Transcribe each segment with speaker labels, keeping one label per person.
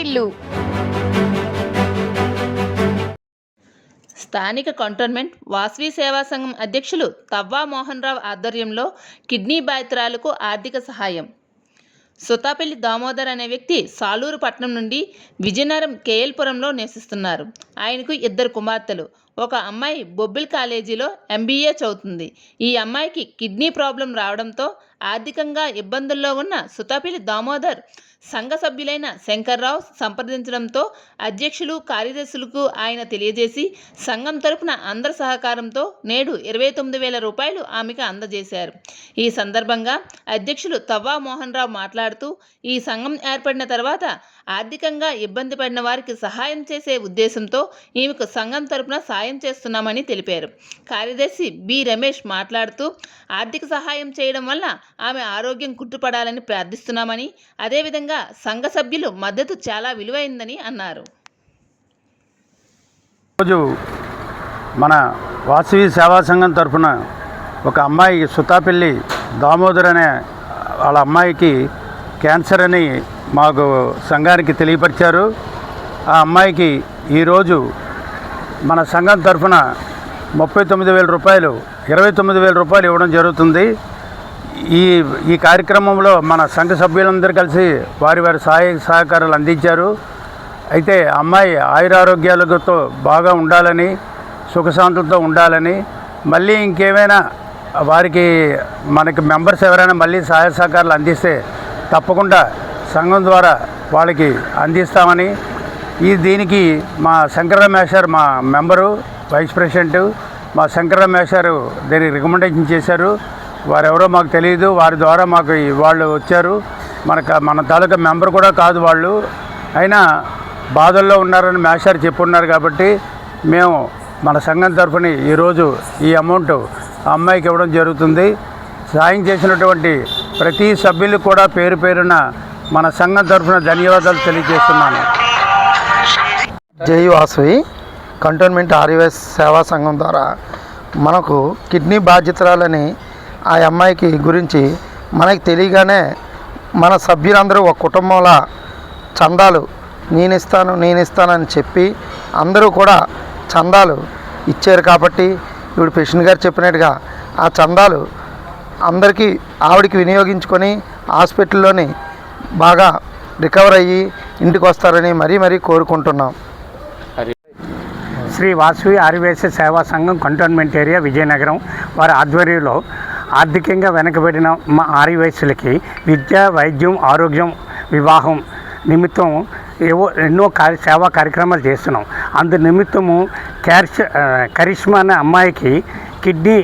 Speaker 1: వాటిల్లు
Speaker 2: స్థానిక కంటోన్మెంట్ వాస్వి సేవా సంఘం అధ్యక్షులు తవ్వా మోహన్ రావు ఆధ్వర్యంలో కిడ్నీ బాధితురాలకు ఆర్థిక సహాయం. సుతాపల్లి దామోదర్ అనే వ్యక్తి సాలూరు పట్నం నుండి విజయనగరం కేఎల్పురంలో నివసిస్తున్నారు. ఆయనకు ఇద్దరు కుమార్తెలు. ఒక అమ్మాయి బొబ్బిల్ కాలేజీలో ఎంబీఏ చదువుతుంది. ఈ అమ్మాయికి కిడ్నీ ప్రాబ్లం రావడంతో ఆర్థికంగా ఇబ్బందుల్లో ఉన్న సుతాపిలి దామోదర్ సంఘ సభ్యులైన శంకర్రావు సంప్రదించడంతో అధ్యక్షులు కార్యదర్శులకు ఆయన తెలియజేసి సంఘం తరపున అందరి సహకారంతో నేడు ఇరవై తొమ్మిది వేల రూపాయలు ఆమెకు అందజేశారు. ఈ సందర్భంగా అధ్యక్షులు తవ్వా మోహన్ రావు మాట్లాడుతూ ఈ సంఘం ఏర్పడిన తర్వాత ఆర్థికంగా ఇబ్బంది పడిన వారికి సహాయం చేసే ఉద్దేశంతో ఈమెకు సంఘం తరపున సాయం చేస్తున్నామని తెలిపారు. కార్యదర్శి బి రమేష్ మాట్లాడుతూ ఆర్థిక సహాయం చేయడం వల్ల ఆమె ఆరోగ్యం కుట్టుపడాలని ప్రార్థిస్తున్నామని అదేవిధంగా సంఘ సభ్యులు మద్దతు చాలా విలువైందని అన్నారు.
Speaker 3: రోజు మన వాసవి సేవా సంఘం తరఫున ఒక అమ్మాయి సుతాపల్లి దామోదర్ అనే వాళ్ళ అమ్మాయికి క్యాన్సర్ అని మాకు సంఘానికి తెలియపరిచారు. ఆ అమ్మాయికి ఈరోజు మన సంఘం తరఫున ముప్పై తొమ్మిది వేల రూపాయలు ఇరవై తొమ్మిది వేల రూపాయలు ఇవ్వడం జరుగుతుంది. ఈ ఈ కార్యక్రమంలో మన సంఘ సభ్యులందరూ కలిసి వారి వారి సహాయ సహకారాలు అందించారు. అయితే అమ్మాయి ఆయురారోగ్యాలతో బాగా ఉండాలని సుఖశాంతులతో ఉండాలని మళ్ళీ ఇంకేమైనా వారికి మనకి మెంబర్స్ ఎవరైనా మళ్ళీ సహాయ సహకారాలు అందిస్తే తప్పకుండా సంఘం ద్వారా వాళ్ళకి అందిస్తామని ఈ దీనికి మా శంకర మేషర్ మా మెంబరు వైస్ ప్రెసిడెంట్ మా శంకర మేషారు దీనికి రికమెండేషన్ చేశారు. వారెవరో మాకు తెలియదు వారి ద్వారా మాకు వాళ్ళు వచ్చారు. మనకు మన తాలూకా మెంబర్ కూడా కాదు వాళ్ళు. అయినా బాధల్లో ఉన్నారని మేషారు చెప్పున్నారు కాబట్టి మేము మన సంఘం తరఫున ఈరోజు ఈ అమౌంట్ అమ్మాయికి ఇవ్వడం జరుగుతుంది. సాయం చేసినటువంటి ప్రతి సభ్యులు కూడా పేరు పేరున మన సంఘం తరఫున ధన్యవాదాలు తెలియజేస్తున్నాను.
Speaker 4: జై వాసువి. కంటోన్మెంట్ ఆర్యుఎస్ సేవా సంఘం ద్వారా మనకు కిడ్నీ బాధ్యతరాలని ఆ అమ్మాయికి గురించి మనకి తెలియగానే మన సభ్యులందరూ ఒక కుటుంబంలో చందాలు నేను ఇస్తాను నేను ఇస్తానని చెప్పి అందరూ కూడా చందాలు ఇచ్చారు కాబట్టి ఇప్పుడు పెషన్ గారు చెప్పినట్టుగా ఆ చందాలు అందరికీ ఆవిడికి వినియోగించుకొని హాస్పిటల్లోని బాగా రికవర్ అయ్యి ఇంటికి వస్తారని మరీ మరీ కోరుకుంటున్నాం.
Speaker 5: శ్రీ వాసవి ఆర్యవేశ సేవా సంఘం కంటోన్మెంట్ ఏరియా విజయనగరం వారి ఆధ్వర్యంలో ఆర్థికంగా వెనకబడిన మా ఆర్యవయస్సులకి విద్య వైద్యం ఆరోగ్యం వివాహం నిమిత్తం ఏవో ఎన్నో కార్య సేవా కార్యక్రమాలు చేస్తున్నాం. అందు నిమిత్తము క్యార్ష్ కరిష్మా అనే అమ్మాయికి కిడ్నీ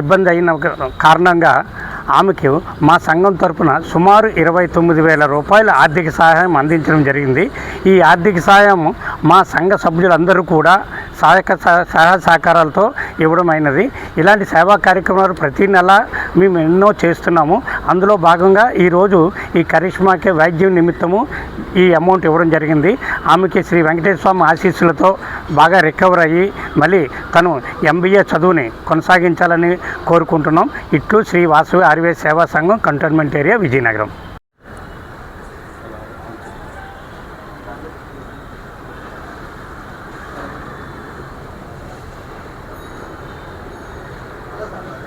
Speaker 5: ఇబ్బంది అయిన కారణంగా ఆమెకు మా సంఘం తరపున సుమారు ఇరవై తొమ్మిది వేల రూపాయల ఆర్థిక సహాయం అందించడం జరిగింది. ఈ ఆర్థిక సహాయం మా సంఘ సభ్యులందరూ కూడా సహాయక సహాయ సహకారాలతో ఇవ్వడం అయినది. ఇలాంటి సేవా కార్యక్రమాలు ప్రతి నెల మేము ఎన్నో చేస్తున్నాము. అందులో భాగంగా ఈరోజు ఈ కరిష్మాకి వైద్యం నిమిత్తము ఈ అమౌంట్ ఇవ్వడం జరిగింది. ఆమెకి శ్రీ వెంకటేశ్వర స్వామి ఆశీస్సులతో బాగా రికవర్ అయ్యి మళ్ళీ తను ఎంబీఏ చదువుని కొనసాగించాలని కోరుకుంటున్నాం. ఇట్లు శ్రీ వాసు ఆర్వే సేవా సంఘం కంటోన్మెంట్ ఏరియా విజయనగరం. Gracias.